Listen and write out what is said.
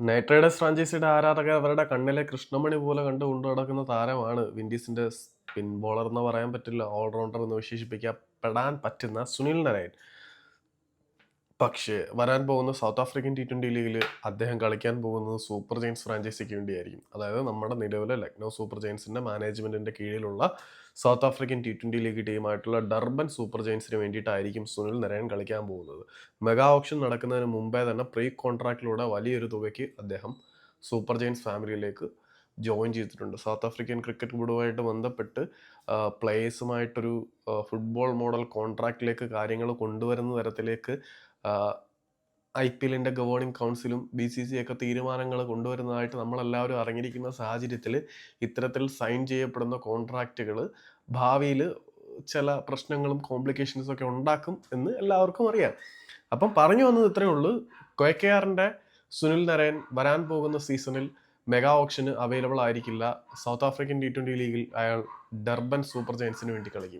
Night Riders ഫ്രാഞ്ചൈസിയുടെ ആരാധകർ അവരുടെ കണ്ണിലെ കൃഷ്ണമണി പോലെ കണ്ട് കൊണ്ടു നടക്കുന്ന താരമാണ് വിൻഡീസിന്റെ സ്പിൻ ബോളർ എന്ന് പറയാൻ പറ്റില്ല ഓൾറൗണ്ടർ എന്ന് വിശേഷിപ്പിക്കപ്പെടാൻ പറ്റുന്ന സുനിൽ നരയൻ പക്ഷേ വരാൻ പോകുന്ന സൗത്ത് ആഫ്രിക്കൻ ടി ട്വന്റി ലീഗിൽ അദ്ദേഹം കളിക്കാൻ പോകുന്നത് സൂപ്പർ ജെയിൻസ് ഫ്രാഞ്ചൈസിക്ക് വേണ്ടിയായിരിക്കും. അതായത് നമ്മുടെ നിലവിലെ ലക്നൗ സൂപ്പർ ജെയിൻസിന്റെ മാനേജ്മെന്റിന്റെ കീഴിലുള്ള South African T twenty league ടീമായിട്ടുള്ള Durban super ജെയിൻസിന് വേണ്ടിയിട്ടായിരിക്കും സുനിൽ നരയൻ കളിക്കാൻ പോകുന്നത്. മെഗാ ഓപ്ഷൻ നടക്കുന്നതിന് മുമ്പേ തന്നെ പ്രീ കോൺട്രാക്റ്റിലൂടെ വലിയൊരു തുകയ്ക്ക് അദ്ദേഹം സൂപ്പർ ജെയിൻസ് ഫാമിലിയിലേക്ക് ജോയിൻ ചെയ്തിട്ടുണ്ട്. സൗത്ത് ആഫ്രിക്കൻ ക്രിക്കറ്റ് ബോർഡുമായിട്ട് ബന്ധപ്പെട്ട് പ്ലേയേഴ്സുമായിട്ടൊരു ഫുട്ബോൾ മോഡൽ കോൺട്രാക്റ്റിലേക്ക് കാര്യങ്ങൾ കൊണ്ടുവരുന്ന തരത്തിലേക്ക് ഐ പി എല്ലിന്റെ ഗവേണിംഗ് കൗൺസിലും ബി സി സി ഒക്കെ തീരുമാനങ്ങൾ കൊണ്ടുവരുന്നതായിട്ട് നമ്മളെല്ലാവരും അറിഞ്ഞിരിക്കുന്ന സാഹചര്യത്തിൽ ഇത്തരത്തിൽ സൈൻ ചെയ്യപ്പെടുന്ന കോൺട്രാക്റ്റുകൾ ഭാവിയിൽ ചില പ്രശ്നങ്ങളും കോംപ്ലിക്കേഷൻസും ഒക്കെ ഉണ്ടാക്കും എന്ന് എല്ലാവർക്കും അറിയാം. അപ്പം പറഞ്ഞു വന്നത് ഇത്രയേ ഉള്ളൂ. കൊയക്കയാറിന്റെ സുനിൽ നരയൻ വരാൻ പോകുന്ന സീസണിൽ മെഗാ ഓപ്ഷന് അവൈലബിൾ ആയിരിക്കില്ല. സൗത്ത് ആഫ്രിക്കൻ ടി ട്വന്റി ലീഗിൽ അയാൾ ഡർബൻ സൂപ്പർ ജയൻസിന് വേണ്ടി കളിക്കും.